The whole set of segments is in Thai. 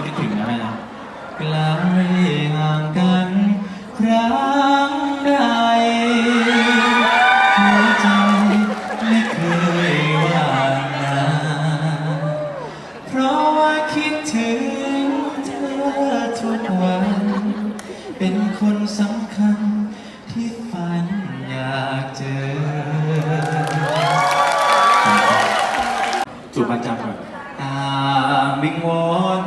นที่คิดถึงนะแม่นะไกลห่างกันครั้งใดหัวใจไม่เคยว่างงานเพราะว่าคิดถึงเธอทุกวัน เป็นคนสำคัญที่ฝันอยากเจอสู่ประจำก่อนตามิงวอน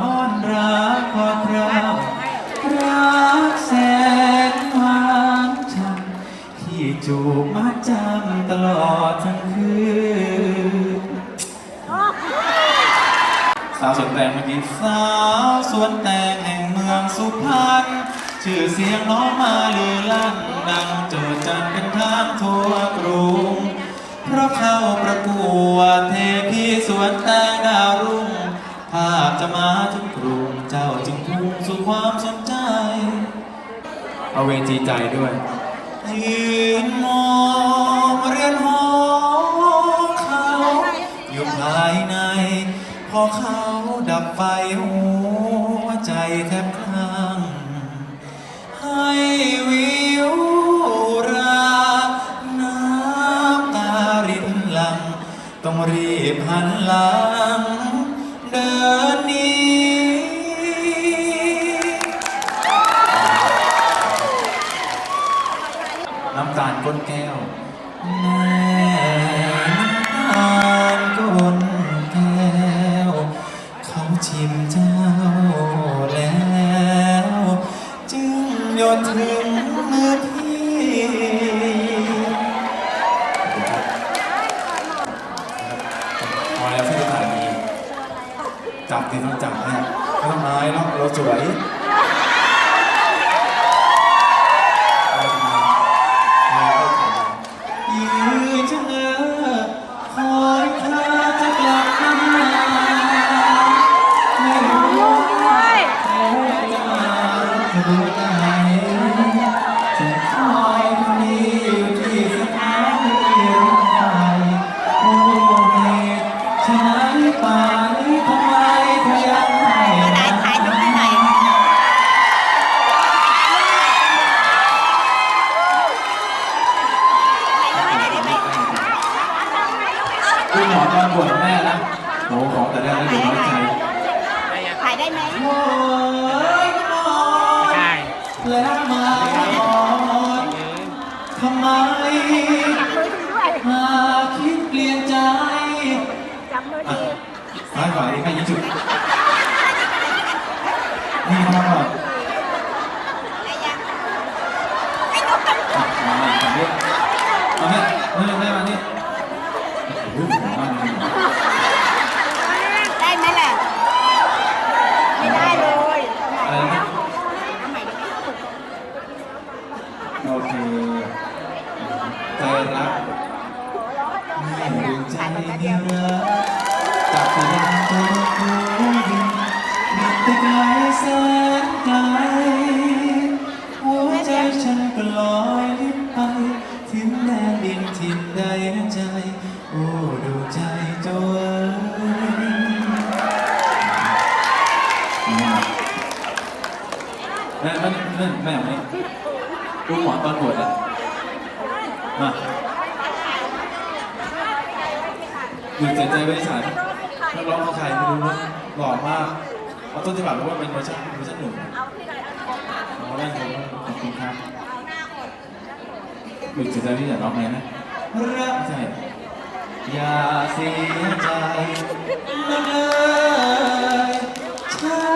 จูบมาจำตลอดทั้งคืนสาวสวนแตงเมื่อกี้สาวสวนแตงแห่งเมืองสุพรรณชื่อเสียงน้องมาลือลั่นดังโจดจันเป็นทางทั่วกรุง เพราะเข้าประกวดเทพีสวนแตงดาวรุ่ง ภาพจะมาถึงกรุงเจ้าจึงพุ่งสู่ความสนใจ เอาเวทีใจด้วย ยืนมองเรือนหอเขา อยู่ภายใน พอเขาดับไฟหัวใจแทบคลั่งให้วิวราน้ำตารินหลัง ต้องรีบหันหลัง ก้นแก้วแม่น้ำตาลก้นแก้ว เขาชิมเจ้าแล้ว จึงหยดถึงมือพี่พอแล้วพี่ถ่ายดีจับดีต้องจับแน่ไม่ต้องอายเนาะเราสวยยื คุณหมอตอนบวชแม่นะโอ้ขอแต่ได้แล้วเดี๋ยวน้อยใจถ่ายได้ไหมโอ้ยหมอใช่แล้วมาหมอทำไมหากคิดเปลี่ยนใจจับมืออะทีซ้ายขวาดีแค่ยี่จุดนี่เข้ามาก่อน ได้ยังไม่ต้องกัน อะมามาฝั่งนี้มาแม่แม่แม่มานี่โอ้โหมานี่ ได้ไหมล่ะ ไม่ได้เลยอะไรนะเอาใหม่ดิโอเคใจรักไม่รู้ใจไม่รักจากที่ยังตัวผู้ยินมีแต่ไกลแสนไกลหัวใจฉันก็ลอยลิบไป ถึงแดนดินทินใดใจ โอ้ดูใจเจ้าเอ๋ยแม่แม่แม่แม่ไหมดูหมอตอนบวชอะมาหยุดเสียใจไว้ฉันนักร้องเขาใครไม่รู้นะหล่อมากเอาต้นฉบับรู้ว่าเป็นเวอร์ชันเวอร์ชันหนุ่มเอาได้ครับขอบคุณครับหยุดเสียใจที่อยากร้องไงนะเรักใช่ อย่าเสียใจนะเลยฉันก็เคยเสียรักอ